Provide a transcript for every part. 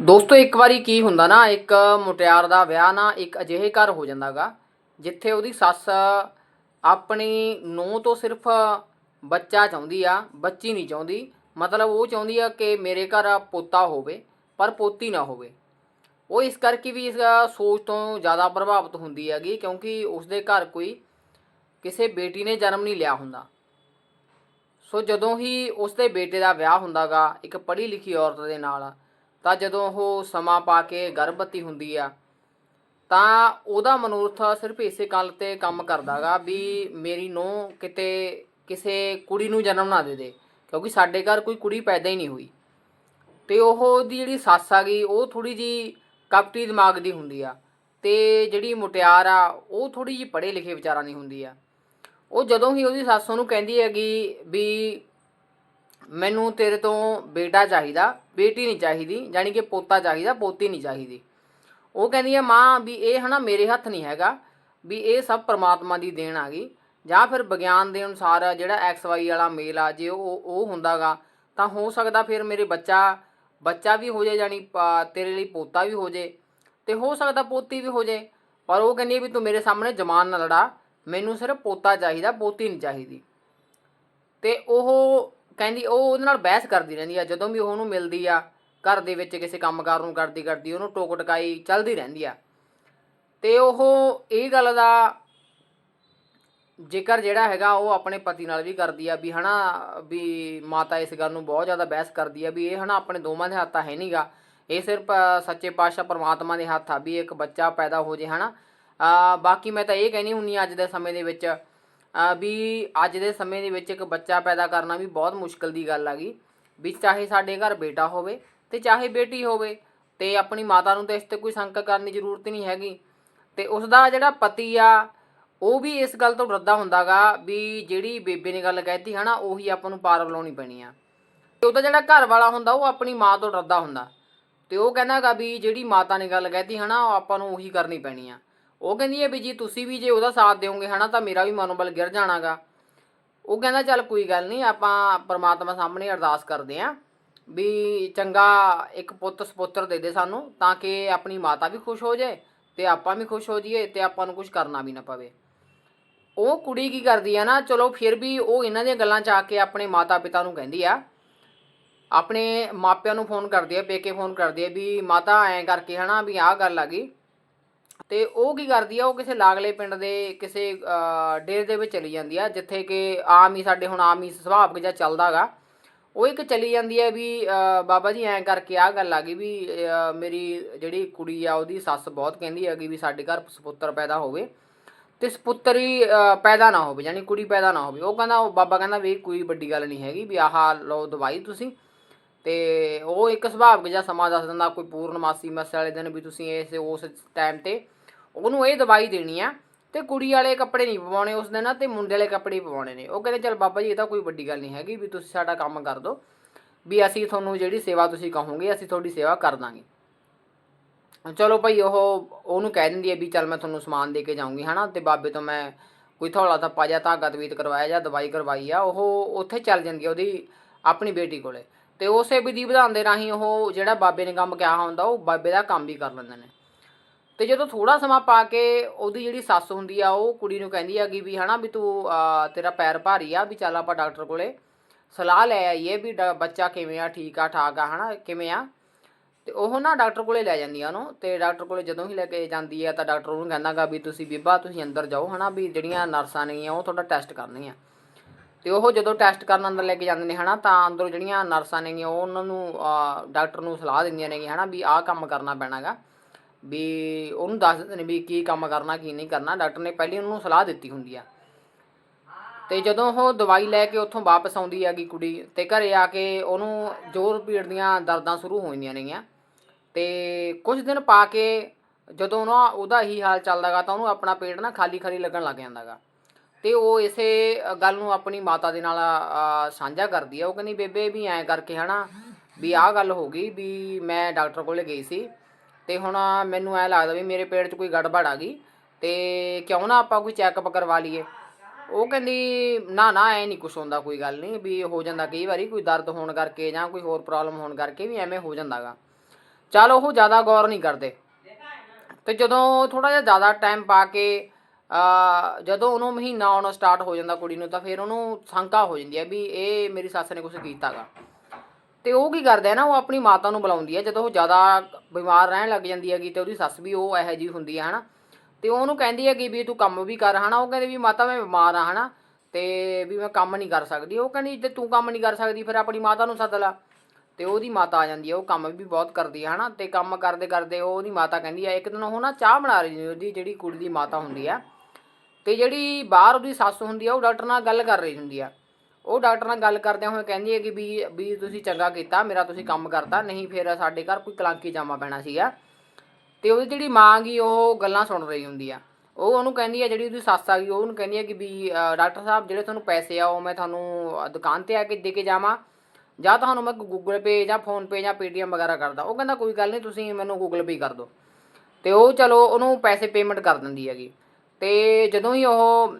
ਦੋਸਤੋ, ਇੱਕ ਵਾਰੀ ਕੀ ਹੁੰਦਾ ਨਾ, ਇੱਕ ਮੁਟਿਆਰ ਦਾ ਵਿਆਹ ਨਾ ਇੱਕ ਅਜਿਹੇ ਘਰ ਹੋ ਜਾਂਦਾਗਾ, ਜਿੱਥੇ ਉਹਦੀ ਸੱਸ ਆਪਣੀ ਨੂੰਹ ਤੋਂ ਸਿਰਫ ਬੱਚਾ ਚਾਹੁੰਦੀ ਆ, ਬੱਚੀ ਨਹੀਂ ਚਾਹੁੰਦੀ। ਮਤਲਬ ਉਹ ਚਾਹੁੰਦੀ ਆ ਕਿ ਮੇਰੇ ਘਰ ਪੋਤਾ ਹੋਵੇ, ਪਰ ਪੋਤੀ ਨਾ ਹੋਵੇ। ਉਹ ਇਸ ਕਰਕੇ ਵੀ ਇਸ ਸੋਚ ਤੋਂ ਜ਼ਿਆਦਾ ਪ੍ਰਭਾਵਿਤ ਹੁੰਦੀ ਹੈਗੀ, ਕਿਉਂਕਿ ਉਸਦੇ ਘਰ ਕੋਈ ਕਿਸੇ ਬੇਟੀ ਨੇ ਜਨਮ ਨਹੀਂ ਲਿਆ ਹੁੰਦਾ। ਸੋ ਜਦੋਂ ਹੀ ਉਸਦੇ ਬੇਟੇ ਦਾ ਵਿਆਹ ਹੁੰਦਾਗਾ, ਇੱਕ ਪੜ੍ਹੀ ਲਿਖੀ ਔਰਤ ਦੇ ਨਾਲ ਤਾਂ ਜਦੋਂ ਉਹ ਸਮਾਂ ਪਾ ਕੇ ਗਰਭਵਤੀ ਹੁੰਦੀ ਆ, ਤਾਂ ਉਹਦਾ ਮਨੋਰਥ ਸਿਰਫ ਇਸੇ ਗੱਲ ਤੇ ਕੰਮ ਕਰਦਾਗਾ ਵੀ ਮੇਰੀ ਨੂੰਹ ਕਿਤੇ ਕਿਸੇ ਕੁੜੀ ਨੂੰ ਜਨਮ ਨਾ ਦੇ ਦੇ, ਕਿਉਂਕਿ ਸਾਡੇ ਘਰ ਕੋਈ ਕੁੜੀ ਪੈਦਾ ਹੀ ਨਹੀਂ ਹੋਈ। ਤੇ ਉਹ ਉਹਦੀ ਜਿਹੜੀ ਸੱਸ ਆ ਗਈ ਉਹ ਥੋੜੀ ਜੀ ਕਪਟੀ ਦਿਮਾਗ ਦੀ ਹੁੰਦੀ ਆ ਤੇ ਜਿਹੜੀ ਮੁਟਿਆਰ ਆ, ਉਹ ਥੋੜੀ ਜੀ ਪੜ੍ਹੇ ਲਿਖੇ ਵਿਚਾਰਾਂ ਦੀ ਹੁੰਦੀ ਆ। ਉਹ ਜਦੋਂ ਹੀ ਉਹਦੀ ਸੱਸ ਉਹਨੂੰ ਕਹਿੰਦੀ ਹੈਗੀ ਵੀ ਮੈਨੂੰ ਤੇਰੇ ਤੋਂ ਬੇਟਾ ਚਾਹੀਦਾ ਬੇਟੀ ਨਹੀਂ ਚਾਹੀਦੀ ਯਾਨੀ ਕਿ ਪੋਤਾ ਚਾਹੀਦਾ, ਪੋਤੀ ਨਹੀਂ ਚਾਹੀਦੀ। ਉਹ ਕਹਿੰਦੀ ਹੈ, ਮਾਂ, ਵੀ ਇਹ ਹਨਾ ਮੇਰੇ ਹੱਥ ਨਹੀਂ ਹੈਗਾ, ਵੀ ਇਹ ਸਭ ਪ੍ਰਮਾਤਮਾ ਦੀ ਦੇਣ ਆ ਗਈ। ਜਾਂ ਫਿਰ ਵਿਗਿਆਨ ਦੇ ਅਨੁਸਾਰ ਜਿਹੜਾ ਐਕਸ ਵਾਈ ਵਾਲਾ ਮੇਲ ਆ, ਜੇ ਉਹ ਉਹ ਹੁੰਦਾਗਾ, ਤਾਂ ਹੋ ਸਕਦਾ ਫਿਰ ਮੇਰੇ ਬੱਚਾ ਬੱਚਾ ਵੀ ਹੋ ਜਾਏ ਯਾਨੀ ਪ- ਤੇਰੇ ਲਈ ਪੋਤਾ ਵੀ ਹੋ ਜੇ, ਤੇ ਹੋ ਸਕਦਾ ਪੋਤੀ ਵੀ ਹੋ ਜੇ। ਪਰ ਉਹ ਕਹਿੰਦੀ ਹੈ ਵੀ ਤੂੰ ਮੇਰੇ ਸਾਹਮਣੇ ਜਮਾਨ ਨਾ ਲੜਾ, ਮੈਨੂੰ ਸਿਰਫ ਪੋਤਾ ਚਾਹੀਦਾ, ਪੋਤੀ ਨਹੀਂ ਚਾਹੀਦੀ। ਤੇ ਉਹ ਕਹਿੰਦੀ ਉਹ ਉਹਦੇ ਨਾਲ ਬਹਿਸ ਕਰਦੀ ਰਹਿੰਦੀ ਆ, ਜਦੋਂ ਵੀ ਉਹ ਉਹਨੂੰ ਮਿਲਦੀ ਆ, ਘਰ ਦੇ ਵਿੱਚ ਕਿਸੇ ਕੰਮਕਾਰ ਨੂੰ ਕਰਦੀ ਕਰਦੀ ਉਹਨੂੰ ਟੋਕ ਟਕਾਈ ਚੱਲਦੀ ਰਹਿੰਦੀ ਆ। ਤੇ ਉਹ ਇਹ ਗੱਲ ਦਾ ਜ਼ਿਕਰ ਜਿਹੜਾ ਹੈਗਾ ਉਹ ਆਪਣੇ ਪਤੀ ਨਾਲ ਵੀ ਕਰਦੀ ਆ ਵੀ ਹਨਾ, ਵੀ ਮਾਤਾ ਇਸ ਗੱਲ ਨੂੰ ਬਹੁਤ ਜ਼ਿਆਦਾ ਬਹਿਸ ਕਰਦੀ ਆ ਵੀ ਇਹ ਹਨਾ ਆਪਣੇ ਦੋਵਾਂ ਦੇ ਹੱਥ ਆ ਹੈ ਨਹੀਂਗਾ ਇਹ ਸਿਰਫ ਸੱਚੇ ਪਾਤਸ਼ਾਹ ਪਰਮਾਤਮਾ ਦੇ ਹੱਥ ਆ ਵੀ ਇੱਕ ਬੱਚਾ ਪੈਦਾ ਹੋ ਜੇ ਹਨਾ। ਆ, ਬਾਕੀ ਮੈਂ ਤਾਂ ਇਹ ਕਹਿਣੀ ਹੁੰਨੀ ਆ ਅੱਜ ਦੇ ਸਮੇਂ ਦੇ ਵਿੱਚ ਵੀ ਅੱਜ ਦੇ ਸਮੇਂ ਦੇ ਵਿੱਚ ਇੱਕ ਬੱਚਾ ਪੈਦਾ ਕਰਨਾ ਵੀ ਬਹੁਤ ਮੁਸ਼ਕਲ ਦੀ ਗੱਲ ਆ ਹੈਗੀ ਵੀ ਚਾਹੇ ਸਾਡੇ ਘਰ ਬੇਟਾ ਹੋਵੇ ਤੇ ਚਾਹੇ ਬੇਟੀ ਹੋਵੇ ਤੇ ਆਪਣੀ ਮਾਤਾ ਨੂੰ ਤਾਂ ਇਸ ਤੇ ਕੋਈ ਸ਼ੰਕਾ ਕਰਨ ਦੀ ਜ਼ਰੂਰਤ ਨਹੀਂ ਹੈਗੀ। ਤੇ ਉਸ ਦਾ ਜਿਹੜਾ ਪਤੀ ਆ, ਉਹ ਵੀ ਇਸ ਗੱਲ ਤੋਂ ਡਰਦਾ ਹੁੰਦਾਗਾ ਵੀ ਜਿਹੜੀ ਬੇਬੇ ਨੇ ਗੱਲ ਕਹਿਤੀ ਹਨਾ, ਉਹੀ ਆਪਾਂ ਨੂੰ ਪਾਰ ਬੁਲਾਉਣੀ ਪੈਣੀ ਆ। ਤੇ ਉਹਦਾ ਜਿਹੜਾ ਘਰ ਵਾਲਾ ਹੁੰਦਾ, ਉਹ ਆਪਣੀ ਮਾਂ ਤੋਂ ਡਰਦਾ ਹੁੰਦਾ। ਤੇ ਉਹ ਕਹਿੰਦਾਗਾ ਵੀ ਜਿਹੜੀ ਮਾਤਾ ਨੇ ਗੱਲ ਕਹਿਤੀ ਹਨਾ, ਉਹ ਆਪਾਂ ਨੂੰ ਉਹੀ ਕਰਨੀ ਪੈਣੀ ਆ। ਉਹ ਕਹਿੰਦੀ ਹੈ ਵੀ ਜੀ ਤੁਸੀਂ ਵੀ ਜੇ ਉਹਦਾ ਸਾਥ ਦਿਓਗੇ ਹਨਾ ਤਾਂ ਮੇਰਾ ਵੀ ਮਨੋਬਲ ਗਿਰ ਜਾਣਾਗਾ। ਉਹ ਕਹਿੰਦਾ ਚੱਲ ਕੋਈ ਗੱਲ ਨਹੀਂ, ਆਪਾਂ ਪਰਮਾਤਮਾ ਸਾਹਮਣੇ ਅਰਦਾਸ ਕਰਦੇ ਆਂ ਵੀ ਚੰਗਾ ਇੱਕ ਪੁੱਤ ਸਪੁੱਤਰ ਦੇ ਦੇ ਸਾਨੂੰ ਤਾਂ ਕਿ ਆਪਣੀ ਮਾਤਾ ਵੀ ਖੁਸ਼ ਹੋ ਜਾਏ ਤੇ ਆਪਾਂ ਵੀ ਖੁਸ਼ ਹੋ ਜਾਈਏ ਤੇ ਆਪਾਂ ਨੂੰ ਕੁਝ ਕਰਨਾ ਵੀ ਨਾ ਪਵੇ। ਉਹ ਕੁੜੀ ਕੀ ਕਰਦੀ ਆ ਨਾ, ਚਲੋ ਫਿਰ ਵੀ ਉਹ ਇਹਨਾਂ ਦੀਆਂ ਗੱਲਾਂ ਚ ਆ ਕੇ ਆਪਣੇ ਮਾਤਾ ਪਿਤਾ ਨੂੰ ਕਹਿੰਦੀ ਆ, ਆਪਣੇ ਮਾਪਿਆਂ ਨੂੰ ਫੋਨ ਕਰਦੀ ਆ, ਪੇਕੇ ਫੋਨ ਕਰਦੀ ਆ ਵੀ ਮਾਤਾ ਐਂ ਕਰਕੇ ਹਨਾ ਵੀ ਆਹ ਗੱਲ ਆ ਗਈ। ਤੇ ਉਹ ਕੀ ਕਰਦੀ ਆ, ਉਹ ਕਿਸੇ ਲਾਗਲੇ ਪਿੰਡ ਦੇ ਕਿਸੇ ਡੇਰੇ ਦੇ ਵਿੱਚ ਚਲੀ ਜਾਂਦੀ ਆ, ਜਿੱਥੇ ਕਿ ਆਮ ਹੀ ਸਾਡੇ ਹੁਣ ਆਮ ਹੀ ਸੁਭਾਵਕ ਜਿਹਾ ਚੱਲਦਾਗਾ ਉਹ ਇੱਕ ਚਲੀ ਜਾਂਦੀ ਹੈ ਵੀ ਬਾਬਾ ਜੀ ਐਂ ਕਰਕੇ ਆਹ ਗੱਲ ਆ ਗਈ ਵੀ ਮੇਰੀ ਜਿਹੜੀ ਕੁੜੀ ਆ, ਉਹਦੀ ਸੱਸ ਬਹੁਤ ਕਹਿੰਦੀ ਹੈਗੀ ਵੀ ਸਾਡੇ ਘਰ ਸੁਪੁੱਤਰ ਪੈਦਾ ਹੋਵੇ ਤੇ ਸੁਪੁੱਤਰ ਹੀ ਪੈਦਾ ਨਾ ਹੋਵੇ, ਯਾਨੀ ਕੁੜੀ ਪੈਦਾ ਨਾ ਹੋਵੇ। ਉਹ ਕਹਿੰਦਾ, ਉਹ ਬਾਬਾ ਕਹਿੰਦਾ ਵੀ ਕੋਈ ਵੱਡੀ ਗੱਲ ਨਹੀਂ ਹੈਗੀ ਵੀ ਆਹ ਲਓ ਦਵਾਈ ਤੁਸੀਂ ਤੇ ਉਹ ਇੱਕ ਸੁਭਾਵਕ ਜਿਹਾ ਸਮਾਂ ਦੱਸ ਦਿੰਦਾ, ਕੋਈ ਪੂਰਨਮਾਸੀ ਮਸੇ ਵਾਲੇ ਦਿਨ ਵੀ ਤੁਸੀਂ ਇਸ, ਉਸ ਟਾਈਮ ਤੇ ਉਹਨੂੰ ਇਹ ਦਵਾਈ ਦੇਣੀ ਆ, ਤੇ ਕੁੜੀ ਵਾਲੇ ਕੱਪੜੇ ਨਹੀਂ ਪਵਾਉਣੇ ਉਸ ਦਿਨ, ਤੇ ਮੁੰਡੇ ਵਾਲੇ ਕੱਪੜੇ ਹੀ ਪਵਾਉਣੇ ਨੇ। ਉਹ ਕਹਿੰਦੇ, ਚਲ ਬਾਬਾ ਜੀ, ਇਹ ਤਾਂ ਕੋਈ ਵੱਡੀ ਗੱਲ ਨਹੀਂ ਹੈਗੀ ਵੀ ਤੁਸੀਂ ਸਾਡਾ ਕੰਮ ਕਰ ਦਿਓ, ਵੀ ਅਸੀਂ ਤੁਹਾਨੂੰ ਜਿਹੜੀ ਸੇਵਾ ਤੁਸੀਂ ਕਹੋਗੇ, ਅਸੀਂ ਤੁਹਾਡੀ ਸੇਵਾ ਕਰ ਦਾਂਗੇ। ਚਲੋ ਭਾਈ, ਉਹ, ਉਹਨੂੰ ਕਹਿ ਦਿੰਦੀ ਹੈ ਵੀ ਚੱਲ ਮੈਂ ਤੁਹਾਨੂੰ ਸਮਾਨ ਦੇ ਕੇ ਜਾਊਂਗੀ, ਹਨਾ? ਤੇ ਬਾਬੇ ਤੋਂ ਮੈਂ ਕੋਈ ਥੋੜਾ ਥੱਪਾ ਜਾਂ ਧਾਗਾ ਤਵੀਤ ਕਰਵਾਇਆ ਜਾਂ ਦਵਾਈ ਕਰਵਾਈ ਆ, ਉਹ ਉੱਥੇ ਚੱਲ ਜਾਂਦੀ ਆ ਉਹਦੀ, ਆਪਣੀ ਬੇਟੀ ਕੋਲੇ। ਤੇ ਉਸੇ ਵਿਧੀ ਵਿਧਾਨ ਦੇ ਰਾਹੀਂ ਉਹ ਜਿਹੜਾ ਬਾਬੇ ਨੇ ਕੰਮ ਕਿਹਾ ਹੁੰਦਾ, ਉਹ ਬਾਬੇ ਦਾ ਕੰਮ ਵੀ ਕਰ ਲੈਂਦੇ ਨੇ। ਤੇ ਜਦੋਂ ਥੋੜਾ ਸਮਾਂ ਪਾ ਕੇ ਉਹਦੀ ਜਿਹੜੀ ਸੱਸ ਹੁੰਦੀ ਆ, ਉਹ ਕੁੜੀ ਨੂੰ ਕਹਿੰਦੀ ਆ ਹੈਗੀ ਵੀ ਹਨਾ ਵੀ ਤੂੰ ਤੇਰਾ ਪੈਰ ਭਾਰੀ ਆ, ਵੀ ਚੱਲ ਆਪਾਂ ਡਾਕਟਰ ਕੋਲੇ ਸਲਾਹ ਲੈ ਆਈਏ ਵੀ ਡਾ- ਬੱਚਾ ਕਿਵੇਂ ਆ, ਠੀਕ ਆ, ਠਾਕ ਆ, ਹਨਾ, ਕਿਵੇਂ ਆ। ਤੇ ਉਹ ਨਾ ਡਾਕਟਰ ਕੋਲੇ ਲੈ ਜਾਂਦੀ ਆ ਉਹਨੂੰ ਤੇ ਡਾਕਟਰ ਕੋਲੇ ਜਦੋਂ ਹੀ ਲੈ ਕੇ ਜਾਂਦੀ ਆ ਤਾਂ ਡਾਕਟਰ ਉਹਨੂੰ ਕਹਿੰਦਾਗਾ ਵੀ ਤੁਸੀਂ ਬੀਬਾ ਤੁਸੀਂ ਅੰਦਰ ਜਾਓ ਹਨਾ ਵੀ ਜਿਹੜੀਆਂ ਨਰਸਾਂ ਨੇਗੀਆਂ ਉਹ ਤੁਹਾਡਾ ਟੈਸਟ ਕਰਨਗੀਆਂ ਤੇ ਉਹ ਜਦੋਂ ਟੈਸਟ ਕਰਨ ਅੰਦਰ ਲੈ ਕੇ ਜਾਂਦੇ ਨੇ ਹਨਾ ਤਾਂ ਅੰਦਰੋਂ ਜਿਹੜੀਆਂ ਨਰਸਾਂ ਨੇਗੀਆਂ ਉਹ ਉਹਨਾਂ ਨੂੰ ਡਾਕਟਰ ਨੂੰ ਸਲਾਹ ਦਿੰਦੀਆਂ ਨੇਗੀਆਂ ਹਨਾ ਵੀ ਆਹ ਕੰਮ ਕਰਨਾ ਪੈਣਾਗਾ। ਵੀ ਉਹਨੂੰ ਦੱਸ ਦਿੰਦੇ ਨੇ ਵੀ ਕੀ ਕੰਮ ਕਰਨਾ, ਕੀ ਨਹੀਂ ਕਰਨਾ। ਡਾਕਟਰ ਨੇ ਪਹਿਲੀ ਉਹਨੂੰ ਸਲਾਹ ਦਿੱਤੀ ਹੁੰਦੀ ਆ। ਤੇ ਜਦੋਂ ਉਹ ਦਵਾਈ ਲੈ ਕੇ ਉੱਥੋਂ ਵਾਪਸ ਆਉਂਦੀ ਹੈਗੀ ਕੁੜੀ ਤੇ ਘਰੇ ਆ ਕੇ ਉਹਨੂੰ ਜੋਰ ਪੀੜ ਦੀਆਂ ਦਰਦਾਂ ਸ਼ੁਰੂ ਹੋ ਜਾਂਦੀਆਂ ਨੇਗੀਆਂ। ਤੇ ਕੁਝ ਦਿਨ ਪਾ ਕੇ ਜਦੋਂ ਨਾ ਉਹਦਾ ਹੀ ਹਾਲ ਚੱਲਦਾਗਾ ਤਾਂ ਉਹਨੂੰ ਆਪਣਾ ਪੇਟ ਨਾ ਖਾਲੀ ਖਾਲੀ ਲੱਗਣ ਲੱਗ ਜਾਂਦਾਗਾ ਤੇ ਉਹ ਇਸੇ ਗੱਲ ਨੂੰ ਆਪਣੀ ਮਾਤਾ ਦੇ ਨਾਲ ਸਾਂਝਾ ਕਰਦੀ ਆ। ਉਹ ਕਹਿੰਦੀ, ਬੇਬੇ ਵੀ ਐਂ ਕਰਕੇ ਹਨਾ, ਵੀ ਆਹ ਗੱਲ ਹੋ ਗਈ ਵੀ ਮੈਂ ਡਾਕਟਰ ਕੋਲੇ ਗਈ ਸੀ। ਤੇ ਹੁਣ ਮੈਨੂੰ ਐ ਲੱਗਦਾ ਵੀ ਮੇਰੇ ਪੇਟ 'ਚ ਕੋਈ ਗੜਬੜ ਆ ਗਈ ਤੇ ਕਿਉਂ ਨਾ ਆਪਾਂ ਕੋਈ ਚੈੱਕਅਪ ਕਰਵਾ ਲਈਏ। ਉਹ ਕਹਿੰਦੀ, ਨਾ ਨਾ, ਐ ਨਹੀਂ ਕੁਛ ਹੁੰਦਾ, ਕੋਈ ਗੱਲ ਨਹੀਂ ਵੀ ਹੋ ਜਾਂਦਾ ਕਈ ਵਾਰੀ ਕੋਈ ਦਰਦ ਹੋਣ ਕਰਕੇ ਜਾਂ ਕੋਈ ਹੋਰ ਪ੍ਰੋਬਲਮ ਹੋਣ ਕਰਕੇ ਵੀ ਐਵੇਂ ਹੋ ਜਾਂਦਾਗਾ। ਚੱਲ ਉਹ ਜ਼ਿਆਦਾ ਗੌਰ ਨਹੀਂ ਕਰਦੇ। ਤੇ ਜਦੋਂ ਥੋੜਾ ਜਿਹਾ ਜ਼ਿਆਦਾ ਟਾਈਮ ਪਾ ਕੇ ਜਦੋਂ ਉਹਨੂੰ ਮਹੀਨਾ ਆਉਣਾ ਸਟਾਰਟ ਹੋ ਜਾਂਦਾ ਕੁੜੀ ਨੂੰ, ਤਾਂ ਫਿਰ ਉਹਨੂੰ ਸ਼ੰਕਾ ਹੋ ਜਾਂਦੀ ਹੈ ਵੀ ਇਹ ਮੇਰੀ ਸੱਸ ਨੇ ਕੁਝ ਕੀਤਾਗਾ ਤੇ ਉਹ ਕੀ ਕਰਦਾ ਹੈ ਨਾ, ਉਹ ਆਪਣੀ ਮਾਤਾ ਨੂੰ ਬੁਲਾਉਂਦੀ ਹੈ, ਜਦੋਂ ਉਹ ਜ਼ਿਆਦਾ ਬਿਮਾਰ ਰਹਿਣ ਲੱਗ ਜਾਂਦੀ ਹੈਗੀ ਤੇ ਉਹਦੀ ਸੱਸ ਵੀ ਉਹ ਇਹੋ ਜਿਹੀ ਹੁੰਦੀ ਹੈ, ਹਨਾ। ਤੇ ਉਹ ਉਹਨੂੰ ਕਹਿੰਦੀ ਹੈਗੀ ਵੀ ਤੂੰ ਕੰਮ ਵੀ ਕਰ, ਹਨਾ। ਉਹ ਕਹਿੰਦੀ ਵੀ ਮਾਤਾ, ਮੈਂ ਬਿਮਾਰ ਆ ਹਨਾ। ਤੇ ਵੀ ਮੈਂ ਕੰਮ ਨਹੀਂ ਕਰ ਸਕਦੀ। ਉਹ ਕਹਿੰਦੀ, ਜੇ ਤੂੰ ਕੰਮ ਨਹੀਂ ਕਰ ਸਕਦੀ, ਫਿਰ ਆਪਣੀ ਮਾਤਾ ਨੂੰ ਸੱਦ ਲਾ। ਤੇ ਉਹਦੀ ਮਾਤਾ ਆ ਜਾਂਦੀ ਹੈ, ਉਹ ਕੰਮ ਵੀ ਬਹੁਤ ਕਰਦੀ ਹੈ, ਹਨਾ। ਤੇ ਕੰਮ ਕਰਦੇ ਕਰਦੇ ਉਹ ਉਹਦੀ ਮਾਤਾ ਕਹਿੰਦੀ ਹੈ, ਇੱਕ ਦਿਨ ਉਹ ਨਾ ਚਾਹ ਬਣਾ ਰਹੀ ਸੀ ਉਹਦੀ, ਜਿਹੜੀ ਕੁੜੀ ਦੀ ਮਾਤਾ ਹੁੰਦੀ ਆ ਤੇ ਜਿਹੜੀ ਬਾਹਰ ਉਹਦੀ ਸੱਸ ਹੁੰਦੀ ਆ ਉਹ ਡਾਕਟਰ ਨਾਲ ਗੱਲ ਕਰ ਰਹੀ ਹੁੰਦੀ ਆ ਉਹ ਡਾਕਟਰ ਨਾਲ ਗੱਲ ਕਰਦਿਆਂ ਹੋਏ ਕਹਿੰਦੀ ਹੈ ਕਿ ਵੀ ਵੀ ਤੁਸੀਂ ਚੰਗਾ ਕੀਤਾ, ਮੇਰਾ ਤੁਸੀਂ ਕੰਮ ਕਰਤਾ, ਨਹੀਂ ਫਿਰ ਸਾਡੇ ਘਰ ਕੋਈ ਕਲਾਂਕੀ ਜਾਮਾ ਪੈਣਾ ਸੀਗਾ। ਤੇ ਉਹਦੀ ਜਿਹੜੀ ਮਾਂ ਗਈ ਉਹ ਗੱਲਾਂ ਸੁਣ ਰਹੀ ਹੁੰਦੀ ਆ। ਉਹ ਉਹਨੂੰ ਕਹਿੰਦੀ ਆ, ਜਿਹੜੀ ਉਹਦੀ ਸੱਸ ਆ ਗਈ ਉਹ ਉਹਨੂੰ ਕਹਿੰਦੀ ਆ ਕਿ ਵੀ ਡਾਕਟਰ ਸਾਹਿਬ, ਜਿਹੜੇ ਤੁਹਾਨੂੰ ਪੈਸੇ ਆ, ਉਹ ਮੈਂ ਤੁਹਾਨੂੰ ਦੁਕਾਨ ਤੇ ਆ ਕੇ ਦੇ ਕੇ ਜਾਵਾਂ। ਜਾਂ ਤੁਹਾਨੂੰ ਮੈਂ ਗੂਗਲ ਪੇ ਜਾਂ ਫੋਨ ਪੇ ਜਾਂ ਪੇਟੀਐਮ ਵਗੈਰਾ ਕਰਦਾ। ਉਹ ਕਹਿੰਦਾ, ਕੋਈ ਗੱਲ ਨਹੀਂ, ਤੁਸੀਂ ਮੈਨੂੰ ਗੂਗਲ ਪੇ ਕਰ ਦਿਓ। ਤੇ ਉਹ ਚਲੋ ਉਹਨੂੰ ਪੈਸੇ ਪੇਮੈਂਟ ਕਰ ਦਿੰਦੀ ਹੈਗੀ। ਤੇ ਜਦੋਂ ਹੀ ਉਹ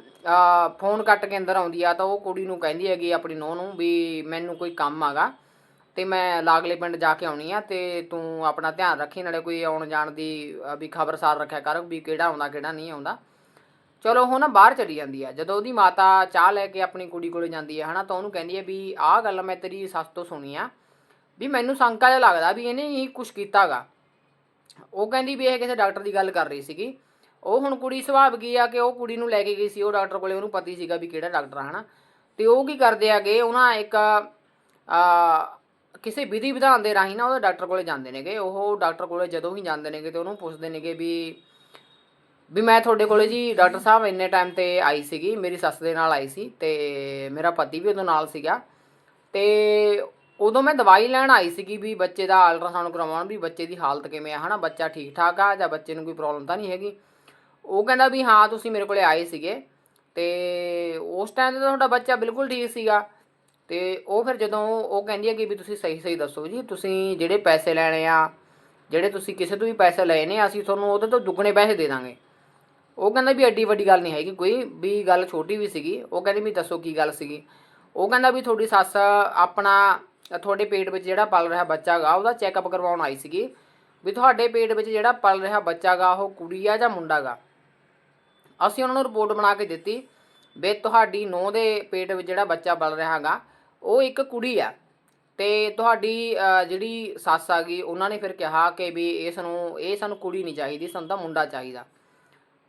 ਫੋਨ ਕੱਟ ਕੇ ਅੰਦਰ ਆਉਂਦੀ ਆ ਤਾਂ ਉਹ ਕੁੜੀ ਨੂੰ ਕਹਿੰਦੀ ਹੈਗੀ ਆਪਣੀ ਨੂੰਹ ਨੂੰ ਵੀ ਮੈਨੂੰ ਕੋਈ ਕੰਮ ਆਗਾ ਤੇ ਮੈਂ ਲਾਗਲੇ ਪਿੰਡ ਜਾ ਕੇ ਆਉਣੀ ਆ ਤੇ ਤੂੰ ਆਪਣਾ ਧਿਆਨ ਰੱਖੀ ਨਾਲੇ ਕੋਈ ਆਉਣ ਜਾਣ ਦੀ ਅ, ਵੀ ਖਬਰਸਾਰ ਰੱਖਿਆ ਕਰ ਵੀ ਕਿਹੜਾ ਆਉਂਦਾ ਕਿਹੜਾ ਨਹੀਂ ਆਉਂਦਾ। ਚਲੋ ਉਹ ਨਾ ਬਾਹਰ ਚਲੀ ਜਾਂਦੀ ਆ ਜਦੋਂ ਉਹਦੀ ਮਾਤਾ ਚਾਹ ਲੈ ਕੇ ਆਪਣੀ ਕੁੜੀ ਕੋਲੇ ਜਾਂਦੀ ਹੈ ਹਨਾ ਤਾਂ ਉਹਨੂੰ ਕਹਿੰਦੀ ਹੈ ਵੀ ਆਹ ਗੱਲ ਮੈਂ ਤੇਰੀ ਸੱਸ ਤੋਂ ਸੁਣੀ ਆ ਵੀ ਮੈਨੂੰ ਸ਼ੰਕਾ ਜਿਹਾ ਲੱਗਦਾ ਵੀ ਇਹਨੇ ਹੀ ਕੁਝ ਕੀਤਾਗਾ ਉਹ ਕਹਿੰਦੀ ਵੀ ਇਹ ਕਿਸੇ ਡਾਕਟਰ ਦੀ ਗੱਲ ਕਰ ਰਹੀ ਸੀਗੀ। ਉਹ ਹੁਣ ਕੁੜੀ ਸੁਭਾਵ ਕੀ ਆ ਕਿ ਉਹ ਕੁੜੀ ਨੂੰ ਲੈ ਕੇ ਗਈ ਸੀ, ਉਹ ਡਾਕਟਰ ਕੋਲੇ ਉਹਨੂੰ ਪਤਾ ਹੀ ਸੀਗਾ ਵੀ ਕਿਹੜਾ ਡਾਕਟਰ ਆ, ਹਨਾ? ਤੇ ਉਹ ਕੀ ਕਰਦੇ ਆਗੇ ਉਹਨਾਂ ਇੱਕ, ਆ, ਕਿਸੇ ਵਿਧੀ ਵਿਧਾਨ ਦੇ ਰਾਹੀਂ ਨਾ ਉਹ ਡਾਕਟਰ ਕੋਲੇ ਜਾਂਦੇ ਨੇਗੇ। ਉਹ ਡਾਕਟਰ ਕੋਲੇ ਜਦੋਂ ਹੀ ਜਾਂਦੇ ਨੇਗੇ ਤੇ ਉਹਨੂੰ ਪੁੱਛਦੇ ਨੇਗੇ ਵੀ ਵੀ ਮੈਂ ਤੁਹਾਡੇ ਕੋਲੇ ਜੀ ਡਾਕਟਰ ਸਾਹਿਬ ਇੰਨੇ ਟਾਈਮ ਤੇ ਆਈ ਸੀਗੀ, ਮੇਰੀ ਸੱਸ ਦੇ ਨਾਲ ਆਈ ਸੀ ਤੇ ਮੇਰਾ ਪਤੀ ਵੀ ਉਦੋਂ ਨਾਲ ਸੀਗਾ। ਤੇ ਉਦੋਂ ਮੈਂ ਦਵਾਈ ਲੈਣ ਆਈ ਸੀਗੀ ਵੀ ਬੱਚੇ ਦਾ ਅਲਟਰਾਸਾਊਂਡ ਕਰਵਾਉਣ ਵੀ ਬੱਚੇ ਦੀ ਹਾਲਤ ਕਿਵੇਂ ਆ, ਹਨਾ? ਬੱਚਾ ਠੀਕ ਠਾਕ ਆ ਜਾਂ ਬੱਚੇ ਨੂੰ ਕੋਈ ਪ੍ਰੋਬਲਮ ਤਾਂ ਨਹੀਂ ਹੈਗੀ? ਉਹ ਕਹਿੰਦਾ ਵੀ ਹਾਂ, ਤੁਸੀਂ ਮੇਰੇ ਕੋਲੇ ਆਏ ਸੀਗੇ ਤੇ ਉਸ ਟਾਈਮ ਤੇ ਤਾਂ ਤੁਹਾਡਾ ਬੱਚਾ ਬਿਲਕੁਲ ਠੀਕ ਸੀਗਾ ਤੇ ਉਹ ਫਿਰ ਜਦੋਂ ਉਹ ਕਹਿੰਦੀ ਹੈ ਕਿ ਵੀ ਤੁਸੀਂ ਸਹੀ ਸਹੀ ਦੱਸੋ ਜੀ, ਤੁਸੀਂ ਜਿਹੜੇ ਪੈਸੇ ਲੈਣੇ ਆ, ਜਿਹੜੇ ਤੁਸੀਂ ਕਿਸੇ ਤੋਂ ਵੀ ਪੈਸੇ ਲਏ ਨੇ, ਅਸੀਂ ਤੁਹਾਨੂੰ ਉਹਦੇ ਤੋਂ ਦੁੱਗਣੇ ਪੈਸੇ ਦੇ ਦਾਂਗੇ। ਉਹ ਕਹਿੰਦਾ ਵੀ ਐਡੀ ਵੱਡੀ ਗੱਲ ਨਹੀਂ ਹੈਗੀ, ਕੋਈ ਵੀ ਗੱਲ ਛੋਟੀ ਵੀ ਸੀਗੀ, ਉਹ ਕਹਿੰਦੀ ਵੀ ਦੱਸੋ ਕੀ ਗੱਲ ਸੀਗੀ। ਉਹ ਕਹਿੰਦਾ ਵੀ ਤੁਹਾਡੀ ਸੱਸ ਆਪਣਾ, ਤੁਹਾਡੇ ਪੇਟ ਵਿੱਚ ਜਿਹੜਾ ਪਲ ਰਿਹਾ ਬੱਚਾ ਗਾ, ਉਹਦਾ ਚੈੱਕਅਪ ਕਰਵਾਉਣ ਆਈ ਸੀਗੀ ਵੀ ਤੁਹਾਡੇ ਪੇਟ ਵਿੱਚ ਜਿਹੜਾ ਪਲ ਰਿਹਾ ਬੱਚਾ ਗਾ, ਉਹ ਕੁੜੀ ਆ ਜਾਂ ਮੁੰਡਾ ਗਾ। ਅਸੀਂ ਉਹਨਾਂ ਨੂੰ ਰਿਪੋਰਟ ਬਣਾ ਕੇ ਦਿੱਤੀ ਵੀ ਤੁਹਾਡੀ ਨੂੰਹ ਦੇ ਪੇਟ ਵਿੱਚ ਜਿਹੜਾ ਬੱਚਾ ਬਲ ਰਿਹਾ ਹੈਗਾ, ਉਹ ਇੱਕ ਕੁੜੀ ਆ। ਤੇ ਤੁਹਾਡੀ ਜਿਹੜੀ ਸੱਸ ਆ ਗਈ, ਉਹਨਾਂ ਨੇ ਫਿਰ ਕਿਹਾ ਕਿ ਵੀ ਇਸ ਨੂੰ ਇਹ ਸਾਨੂੰ ਕੁੜੀ ਨਹੀਂ ਚਾਹੀਦੀ, ਸਾਨੂੰ ਤਾਂ ਮੁੰਡਾ ਚਾਹੀਦਾ।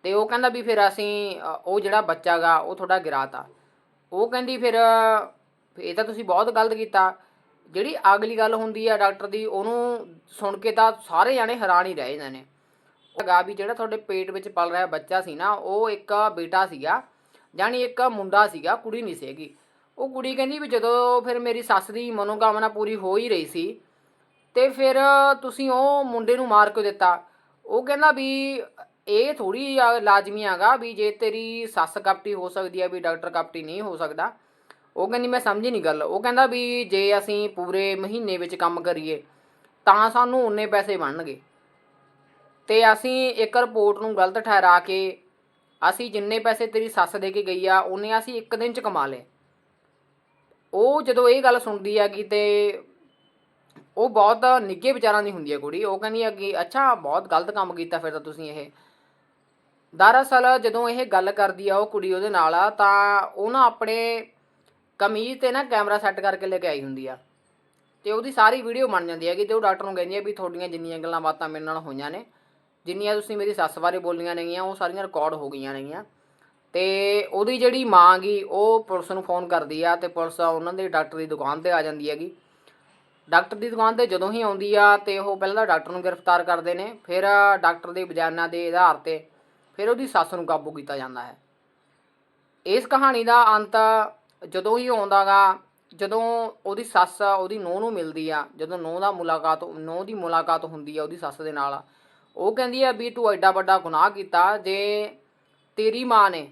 ਤੇ ਉਹ ਕਹਿੰਦਾ ਵੀ ਫਿਰ ਅਸੀਂ ਉਹ ਜਿਹੜਾ ਬੱਚਾ ਗਾ ਉਹ ਤੁਹਾਡਾ ਗਿਰਾਤਾ। ਉਹ ਕਹਿੰਦੀ ਫਿਰ, ਇਹ ਤਾਂ ਤੁਸੀਂ ਬਹੁਤ ਗਲਤ ਕੀਤਾ। ਜਿਹੜੀ ਅਗਲੀ ਗੱਲ ਹੁੰਦੀ ਆ ਡਾਕਟਰ ਦੀ, ਉਹਨੂੰ ਸੁਣ ਕੇ ਤਾਂ ਸਾਰੇ ਜਾਣੇ ਹੈਰਾਨ ਹੀ ਰਹਿ ਜਾਂਦੇ ਨੇ। ਹੈਗਾ ਵੀ ਜਿਹੜਾ ਤੁਹਾਡੇ ਪੇਟ ਵਿੱਚ ਪਲ ਰਿਹਾ ਬੱਚਾ ਸੀ ਨਾ, ਉਹ ਇੱਕ ਬੇਟਾ ਸੀਗਾ ਜਾਣੀ ਇੱਕ ਮੁੰਡਾ ਸੀਗਾ, ਕੁੜੀ ਨਹੀਂ ਸੀਗੀ। ਉਹ ਕੁੜੀ ਕਹਿੰਦੀ ਵੀ ਜਦੋਂ ਫਿਰ ਮੇਰੀ ਸੱਸ ਦੀ ਮਨੋਕਾਮਨਾ ਪੂਰੀ ਹੋ ਹੀ ਰਹੀ ਸੀ, ਤੇ ਫਿਰ ਤੁਸੀਂ ਉਹ ਮੁੰਡੇ ਨੂੰ ਮਾਰ ਕਿਉਂ ਦਿੱਤਾ? ਉਹ ਕਹਿੰਦਾ ਵੀ ਇਹ ਥੋੜੀ ਲਾਜ਼ਮੀ ਹੈਗਾ ਵੀ ਜੇ ਤੇਰੀ ਸੱਸ ਕਪਟੀ ਹੋ ਸਕਦੀ ਹੈ ਵੀ ਡਾਕਟਰ ਕਪਟੀ ਨਹੀਂ ਹੋ ਸਕਦਾ। ਉਹ ਕਹਿੰਦੀ ਮੈਂ ਸਮਝੀ ਨਹੀਂ ਗੱਲ। ਉਹ ਕਹਿੰਦਾ ਵੀ ਜੇ ਅਸੀਂ ਪੂਰੇ ਮਹੀਨੇ ਵਿੱਚ ਕੰਮ ਕਰੀਏ, ਤਾਂ ਸਾਨੂੰ ਉਨੇ ਪੈਸੇ ਬਣਨਗੇ। ਤੇ ਅਸੀਂ ਇੱਕ ਰਿਪੋਰਟ ਨੂੰ ਗਲਤ ਠਹਿਰਾ ਕੇ ਅਸੀਂ ਜਿੰਨੇ ਪੈਸੇ ਤੇਰੀ ਸੱਸ ਦੇ ਕੇ ਗਈ ਆ, ਉਹਨੇ ਅਸੀਂ ਇੱਕ ਦਿਨ ਚ ਕਮਾ ਲਏ। ਉਹ ਜਦੋਂ ਇਹ ਗੱਲ ਸੁਣਦੀ ਆ ਕਿ ਤੇ ਉਹ ਬਹੁਤ ਨਿੱਘੇ ਵਿਚਾਰਾਂ ਦੀ ਹੁੰਦੀ ਹੈ ਕੁੜੀ। ਉਹ ਕਹਿੰਦੀ ਆ ਕਿ ਅੱਛਾ, ਬਹੁਤ ਗਲਤ ਕੰਮ ਕੀਤਾ ਫਿਰ ਤਾਂ ਤੁਸੀਂ ਇਹ। ਦਰਅਸਲ ਜਦੋਂ ਇਹ ਗੱਲ ਕਰਦੀ ਆ ਉਹ ਕੁੜੀ ਉਹਦੇ ਨਾਲ ਆ, ਤਾਂ ਉਹ ਨਾ ਆਪਣੇ ਕਮੀਜ਼ ਤੇ ਨਾ ਕੈਮਰਾ ਸੈੱਟ ਕਰਕੇ ਲੈ ਕੇ ਆਈ ਹੁੰਦੀ ਆ। ਤੇ ਉਹਦੀ ਸਾਰੀ ਵੀਡੀਓ ਬਣ ਜਾਂਦੀ ਹੈਗੀ ਤੇ ਉਹ ਡਾਕਟਰ ਨੂੰ ਕਹਿੰਦੀ ਆ ਵੀ ਤੁਹਾਡੀਆਂ ਜਿੰਨੀਆਂ ਗੱਲਾਂ ਬਾਤਾਂ ਮੇਰੇ ਨਾਲ ਹੋਈਆਂ ਨੇ ਜਿੰਨੀਆਂ ਤੁਸੀਂ ਮੇਰੀ ਸੱਸ ਬਾਰੇ ਬੋਲੀਆਂ ਨੇਗੀਆਂ, ਉਹ ਸਾਰੀਆਂ ਰਿਕਾਰਡ ਹੋ ਗਈਆਂ ਨੇਗੀਆਂ। ਤੇ ਉਹਦੀ ਜਿਹੜੀ ਮਾਂ ਗੀ, ਉਹ ਪੁਲਿਸ ਨੂੰ ਫੋਨ ਕਰਦੀ ਆ ਤੇ ਪੁਲਿਸ ਉਹਨਾਂ ਦੇ ਡਾਕਟਰ ਦੀ ਦੁਕਾਨ ਤੇ ਆ ਜਾਂਦੀ ਹੈਗੀ। ਡਾਕਟਰ ਦੀ ਦੁਕਾਨ ਤੇ ਜਦੋਂ ਹੀ ਆਉਂਦੀ ਆ ਤੇ ਉਹ ਪਹਿਲਾਂ ਤਾਂ ਡਾਕਟਰ ਨੂੰ ਗ੍ਰਿਫਤਾਰ ਕਰਦੇ ਨੇ, ਫਿਰ ਡਾਕਟਰ ਦੇ ਬਿਆਨਾਂ ਦੇ ਆਧਾਰ ਤੇ ਫਿਰ ਉਹਦੀ ਸੱਸ ਨੂੰ ਕਾਬੂ ਕੀਤਾ ਜਾਂਦਾ ਹੈ। ਇਸ ਕਹਾਣੀ ਦਾ ਅੰਤ ਜਦੋਂ ਹੀ ਆਉਂਦਾਗਾ ਜਦੋਂ ਉਹਦੀ ਸੱਸ ਉਹਦੀ ਨੂੰਹ ਨੂੰ ਮਿਲਦੀ ਆ, ਜਦੋਂ ਨੂੰਹ ਦਾ ਮੁਲਾਕਾਤ, ਨੂੰਹ ਦੀ ਮੁਲਾਕਾਤ ਹੁੰਦੀ ਆ ਉਹਦੀ ਸੱਸ ਦੇ ਨਾਲ ਉਹ ਕਹਿੰਦੀ ਆ ਵੀ ਤੂੰ ਐਡਾ ਵੱਡਾ ਗੁਨਾਹ ਕੀਤਾ ਜੇ ਤੇਰੀ ਮਾਂ ਨੇ,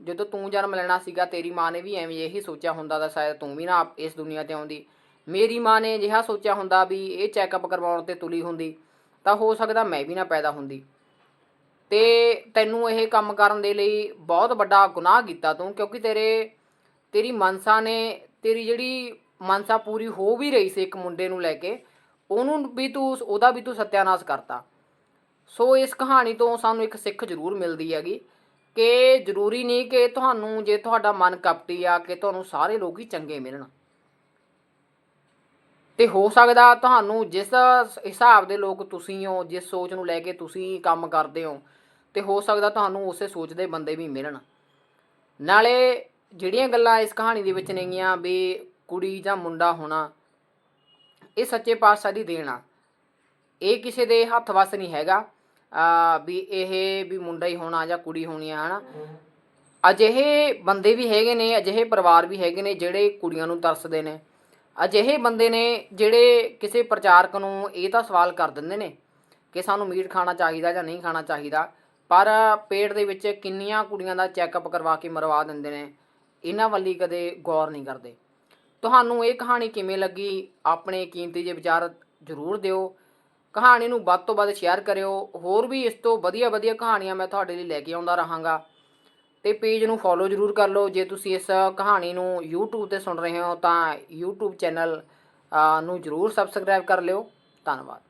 ਜਦੋਂ ਤੂੰ ਜਨਮ ਲੈਣਾ ਸੀਗਾ ਤੇਰੀ ਮਾਂ ਨੇ ਵੀ ਐਵੇਂ ਇਹੀ ਸੋਚਿਆ ਹੁੰਦਾ ਤਾਂ ਸ਼ਾਇਦ ਤੂੰ ਵੀ ਨਾ ਇਸ ਦੁਨੀਆ ਤੇ ਆਉਂਦੀ। ਮੇਰੀ ਮਾਂ ਨੇ ਅਜਿਹਾ ਸੋਚਿਆ ਹੁੰਦਾ ਵੀ ਇਹ ਚੈੱਕਅਪ ਕਰਵਾਉਣ ਤੇ ਤੁਲੀ ਹੁੰਦੀ ਤਾਂ ਹੋ ਸਕਦਾ ਮੈਂ ਵੀ ਨਾ ਪੈਦਾ ਹੁੰਦੀ। ਤੇ ਤੈਨੂੰ ਇਹ ਕੰਮ ਕਰਨ ਦੇ ਲਈ ਬਹੁਤ ਵੱਡਾ ਗੁਨਾਹ ਕੀਤਾ ਤੂੰ ਕਿਉਂਕਿ ਤੇਰੇ, ਤੇਰੀ ਮਨਸਾ ਨੇ, ਤੇਰੀ ਜਿਹੜੀ ਮਨਸਾ ਪੂਰੀ ਹੋ ਵੀ ਰਹੀ ਸੀ ਇੱਕ ਮੁੰਡੇ ਨੂੰ ਲੈ ਕੇ, ਉਹਨੂੰ ਵੀ ਤੂੰ, ਉਹਦਾ ਵੀ ਤੂੰ ਸਤਿਆਨਾਸ਼ ਕਰਤਾ। ਸੋ ਇਸ ਕਹਾਣੀ ਤੋਂ ਸਾਨੂੰ ਇੱਕ ਸਿੱਖ ਜ਼ਰੂਰ ਮਿਲਦੀ ਹੈਗੀ ਕਿ ਜ਼ਰੂਰੀ ਨਹੀਂ ਕਿ ਤੁਹਾਨੂੰ, ਜੇ ਤੁਹਾਡਾ ਮਨ ਕਪਟੀ ਆ, ਕਿ ਤੁਹਾਨੂੰ ਸਾਰੇ ਲੋਕ ਹੀ ਚੰਗੇ ਮਿਲਣ। ਤੇ ਹੋ ਸਕਦਾ ਤੁਹਾਨੂੰ ਜਿਸ ਹਿਸਾਬ ਦੇ ਲੋਕ ਤੁਸੀਂ ਹੋ, ਜਿਸ ਸੋਚ ਨੂੰ ਲੈ ਕੇ ਤੁਸੀਂ ਕੰਮ ਕਰਦੇ ਹੋ, ਤੇ ਹੋ ਸਕਦਾ ਤੁਹਾਨੂੰ ਉਸੇ ਸੋਚ ਦੇ ਬੰਦੇ ਵੀ ਮਿਲਣ। ਨਾਲੇ ਜਿਹੜੀਆਂ ਗੱਲਾਂ ਇਸ ਕਹਾਣੀ ਦੇ ਵਿੱਚ ਨੇਗੀਆਂ ਵੀ ਕੁੜੀ ਜਾਂ ਮੁੰਡਾ ਹੋਣਾ, ਇਹ ਸੱਚੇ ਪਾਤਸ਼ਾਹ ਦੀ ਦੇਣ ਆ। ਇਹ ਕਿਸੇ ਦੇ ਹੱਥ ਵੱਸ ਨਹੀਂ ਹੈਗਾ। ਵੀ ਇਹ ਵੀ ਮੁੰਡਾ ਹੀ ਹੋਣਾ ਜਾਂ ਕੁੜੀ ਹੋਣੀ ਆ ਹਨਾ? ਅਜਿਹੇ ਬੰਦੇ ਵੀ ਹੈਗੇ ਨੇ ਅਜਿਹੇ ਪਰਿਵਾਰ ਵੀ ਹੈਗੇ ਨੇ ਜਿਹੜੇ ਕੁੜੀਆਂ ਨੂੰ ਤਰਸਦੇ ਨੇ। ਅਜਿਹੇ ਬੰਦੇ ਨੇ ਜਿਹੜੇ ਕਿਸੇ ਪ੍ਰਚਾਰਕ ਨੂੰ ਇਹ ਤਾਂ ਸਵਾਲ ਕਰ ਦਿੰਦੇ ਨੇ ਕਿ ਸਾਨੂੰ ਮੀਟ ਖਾਣਾ ਚਾਹੀਦਾ ਜਾਂ ਨਹੀਂ ਖਾਣਾ ਚਾਹੀਦਾ ਪਰ ਪੇਟ ਦੇ ਵਿੱਚ ਕਿੰਨੀਆਂ ਕੁੜੀਆਂ ਦਾ ਚੈੱਕਅਪ ਕਰਵਾ ਕੇ ਮਰਵਾ ਦਿੰਦੇ ਨੇ ਇਹਨਾਂ ਵੱਲੀ ਕਦੇ ਗੌਰ ਨਹੀਂ ਕਰਦੇ। ਤੁਹਾਨੂੰ ਇਹ ਕਹਾਣੀ ਕਿਵੇਂ ਲੱਗੀ ਆਪਣੇ ਕੀਮਤੀ ਜਿਹੇ ਵਿਚਾਰ ਜ਼ਰੂਰ ਦਿਓ। ਕਹਾਣੀ ਨੂੰ ਵੱਧ ਤੋਂ ਵੱਧ ਸ਼ੇਅਰ ਕਰਿਓ। ਹੋਰ ਵੀ ਇਸ ਤੋਂ ਵਧੀਆ ਵਧੀਆ ਕਹਾਣੀਆਂ ਮੈਂ ਤੁਹਾਡੇ ਲਈ ਲੈ ਕੇ ਆਉਂਦਾ ਰਹਾਂਗਾ। ਤੇ ਪੇਜ ਨੂੰ ਫੋਲੋ ਜ਼ਰੂਰ ਕਰ ਲਓ। ਜੇ ਤੁਸੀਂ ਇਸ ਕਹਾਣੀ ਨੂੰ YouTube ਤੇ ਸੁਣ ਰਹੇ ਹੋ ਤਾਂ YouTube ਚੈਨਲ ਨੂੰ ਜ਼ਰੂਰ ਸਬਸਕ੍ਰਾਈਬ ਕਰ ਲਿਓ। ਧੰਨਵਾਦ।